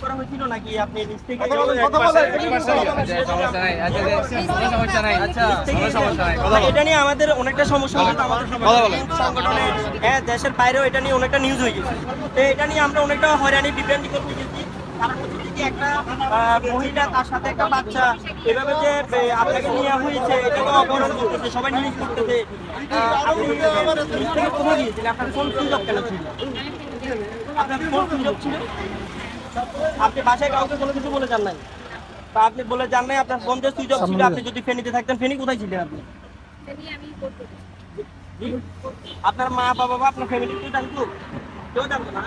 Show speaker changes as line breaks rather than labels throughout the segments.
করা হয়েছিল নাকি? আপনি নিজ থেকে এটা নিয়ে আমাদের অনেকটা সমস্যা আমাদের সংগঠনে হ্যাঁ দেশের বাইরেও এটা নিয়ে অনেকটা নিউজ হয়ে গেছে। তো এটা নিয়ে আমরা অনেকটা হয়রানি বিভ্রান্তি করতে গেছি। কারণ হচ্ছে যে কি একটা মহিলা তার সাথে একটা বাচ্চা। এভাবে যে আপনাকে নেওয়া হয়েছে এটা তো অপরাধ করতেছে সবাই নিউজ করতেছে। আপনার কেন ছিল? আপনার ফোন সুইচ ছিল? আপনি বাসায় কাউকে কোনো কিছু বলে যান নাই। তা আপনি বলে যান নাই, আপনার ফোন যে ছিল, আপনি যদি ফেনীতে থাকতেন, ফেনী কোথায় ছিলেন আপনি? আপনার মা বাবা বা আপনার ফ্যামিলি কেউ জানতো? কেউ জানতো না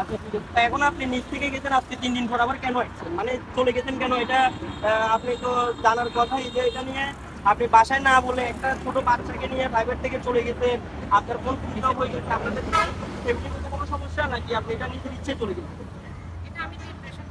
আচ্ছা আছে। তা এখন আপনি নিজ থেকে গেছেন, আজকে তিন দিন পর আবার কেন আসছেন মানে চলে গেছেন কেন? এটা আপনি তো জানার কথাই যে এটা নিয়ে আপনি বাসায় না বলে একটা ছোট বাচ্চাকে নিয়ে প্রাইভেট থেকে চলে গেছে আপনার কোন সুবিধা হয়ে গেছে, আপনাদের কোনো সমস্যা? নাকি আপনি এটা নিজের ইচ্ছে চলে গেছেন?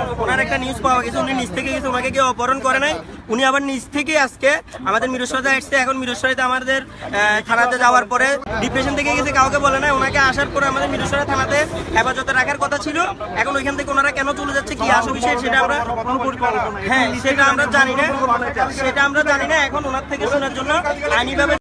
ওনার একটা নিউজ পাওয়া গেছে, উনি নিজ থেকে গেছে, ওনাকে কেউ অপহরণ করে নাই। উনি আবার নিজ থেকে আজকে আমাদের মিরসরাতে আসছে এখন মিরসরাতে আমাদের থানাতে যাওয়ার পরে ডিপ্রেশন থেকে গেছে, কাউকে বলে নাই। ওনাকে আসার পরে আমাদের মিরসরা থানাতে হেফাজতে রাখার কথা ছিল। এখন ওইখান থেকে ওনারা কেন চলে যাচ্ছে, কি আসল বিষয়, সেটা আমরা হ্যাঁ সেটা আমরা জানি না। সেটা আমরা জানি না, এখন ওনার থেকে শোনার জন্য আইনিভাবে